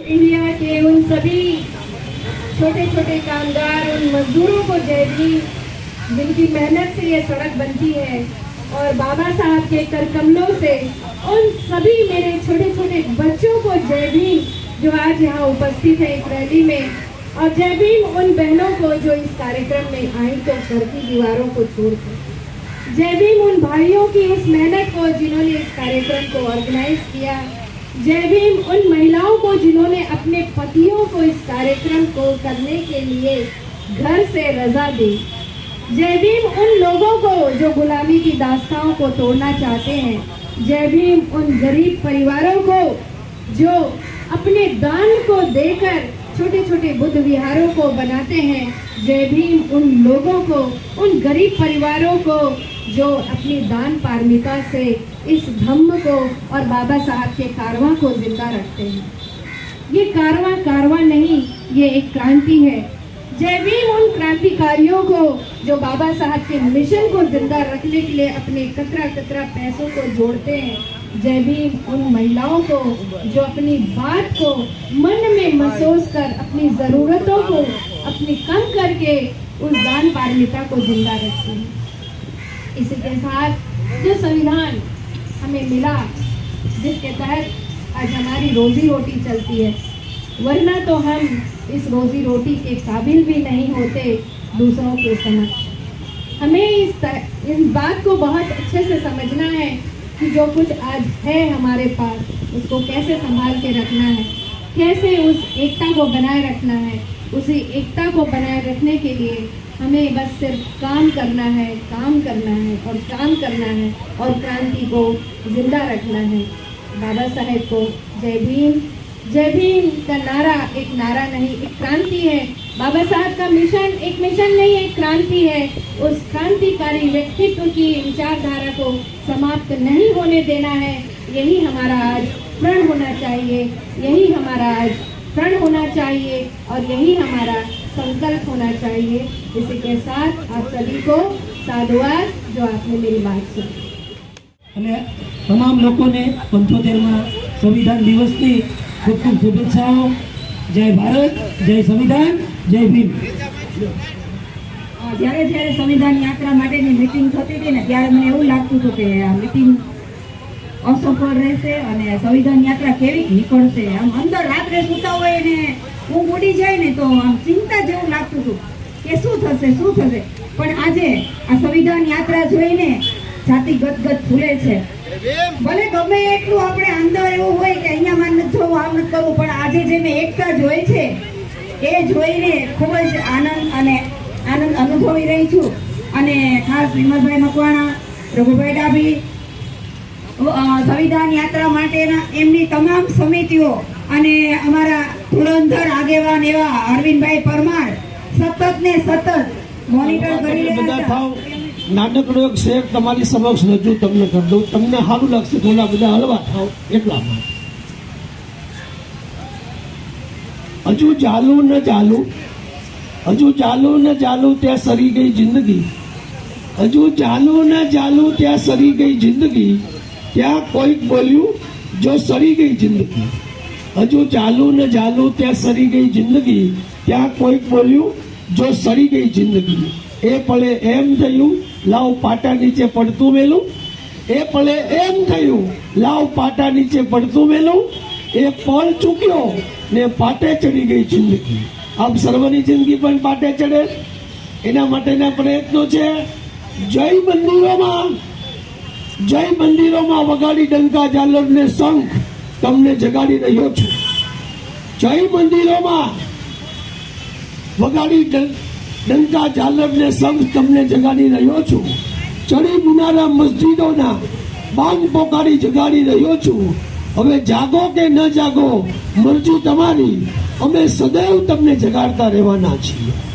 India के उन सभी छोटे छोटे कामगार उन मजदूरों को जय भीम जिनकी मेहनत से ये सड़क बनती है और बाबा साहब के कर कमलों से उन सभी मेरे छोटे छोटे बच्चों को जय भीम, जो आज यहाँ उपस्थित है इस रैली में। और जय भीम उन बहनों को जो इस कार्यक्रम में आई तो घर की दीवारों को छोड़कर जय भीम उन भाइयों की उस मेहनत को जिन्होंने इस कार्यक्रम को ऑर्गेनाइज किया। जय भीम उन महिलाओं को जिन्होंने अपने पतियों को इस कार्यक्रम को करने के लिए घर से रजा दी। जय भीम उन लोगों को जो गुलामी की दास्ताओं को तोड़ना चाहते हैं। जय भीम उन गरीब परिवारों को जो अपने दान को देकर छोटे छोटे बुद्ध विहारों को बनाते हैं। जय भीम उन लोगों को, उन गरीब परिवारों को जो अपनी दान पारमिता से इस धम्म को और बाबा साहब के कारवा को ज़िंदा रखते हैं। ये कारवा कारवा नहीं, ये एक क्रांति है। जय भीम उन क्रांतिकारियों को जो बाबा साहब के मिशन को ज़िंदा रखने के लिए अपने कतरा कतरा पैसों को जोड़ते हैं। जय भीम उन महिलाओं को जो अपनी बात को मन में महसूस कर अपनी जरूरतों को अपनी कम करके उस दान पारमिता को ज़िंदा रखती हैं। इसी के साथ जो संविधान हमें मिला, जिसके तहत आज हमारी रोजी रोटी चलती है, वरना तो हम इस रोजी रोटी के काबिल भी नहीं होते दूसरों के समक्ष। हमें इस त- इस बात को बहुत अच्छे से समझना है कि जो कुछ आज है हमारे पास, उसको कैसे संभाल के रखना है, कैसे उस एकता को बनाए रखना है। उसी एकता को बनाए रखने के लिए हमें बस सिर्फ़ काम करना है, काम करना है और काम करना है और क्रांति को ज़िंदा रखना है। बाबा साहेब को जय भीम। जय भीम का नारा एक नारा नहीं, एक क्रांति है। बाबा साहब का मिशन एक मिशन नहीं, एक क्रांति है। उस क्रांतिकारी व्यक्तित्व की विचारधारा को समाप्त नहीं होने देना है। यही हमारा आज प्रण होना चाहिए। यही हमारा आज प्रण होना चाहिए और यही हमारा संकल्प होना चाहिए इसी के साथ आप सभी को साधुवाद जो आपने मेरी बात सुनी અને તમામ લોકોને પંચોતેરમાં સંવિધાન દિવસની ખૂબ ખૂબ શુભેચ્છાઓ જય ભારત જય સંવિધાન જય ભીમ અ, જ્યારે જ્યારે સંવિધાન યાત્રા માટેની મિટિંગ થતી હતી ને ત્યારે મને એવું લાગતું હતું કે આ મિટિંગ અસફળ રહેશે અને સંવિધાન યાત્રા કેવી નીકળશે આમ અંદર રાત્રે સૂતા હોય ને ઊંઘ ઉડી જાય ને તો આમ ચિંતા જેવું લાગતું હતું કે શું થશે શું થશે? પણ આજે આ સંવિધાન યાત્રા જોઈને છાતી ગદગદ ફૂલે છે. ભલે ગમે એટલું આપણે અંદર એવું હોય કે અહીંયા માં નથી જવું, આમ નથી કરવું, પણ આજે જે મેં એકતા જોઈ છે, એ જોઈને ખૂબ જ આનંદ અને આનંદ અનુભવી રહી છું. અને ખાસ વિમલભાઈ મકવાણા, રઘુભાઈ ડાભી સંવિધાન યાત્રા માટેના એમની તમામ સમિતિઓ અને અમારા ધુરંધર આગેવાન એવા અરવિંદભાઈ પરમાર સતત ને સતત મોનિટર કરી રહ્યા હતા. નાનકડો એક શેર તમારી સમક્ષ રજૂ તમને કરી દઉં. તમને સારું લાગશે થોડા બધા હલવા થાવ એટલા માટે. હજુ ચાલુ ન ચાલુ. હજુ ચાલુ ન ચાલુ ત્યાં સરી ગઈ જિંદગી. હજુ ચાલુ ન ચાલુ ત્યાં સરી ગઈ જિંદગી. ત્યાં કોઈક બોલ્યું જો સરી ગઈ જિંદગી. હજુ ચાલુ ને ચાલુ ત્યાં સરી ગઈ જિંદગી. ત્યાં કોઈક બોલ્યું, જો સરી ગઈ જિંદગી, એ પળે એમ થયું, લાવ પાટા નીચે પડતું મેલું. એ પળે એમ થયું, લાવ પાટા નીચે પડતું મેલું. એ પળ ચૂક્યો ને પાટે ચડી ગઈ જિંદગી. આમ સર્વની જિંદગી પણ પાટે ચડે. એના માટેના પ્રયત્નો છે. જય મંદિરોમાં જય મંદિરોમાં વગાડી ડંકા ઝાલર ને શંખ તમને જગાડી રહ્યો છું. જય મંદિરોમાં વગાડી ડંકા ઝાલર સંઘ તમને જગાડી રહ્યો છું. ચડી મુનારા મસ્જિદોના બાંગ પોકારી જગાડી રહ્યો છું. હવે જાગો કે ન જાગો, મરજી તમારી. અમે સદૈવ તમને જગાડતા રહેવાના છીએ.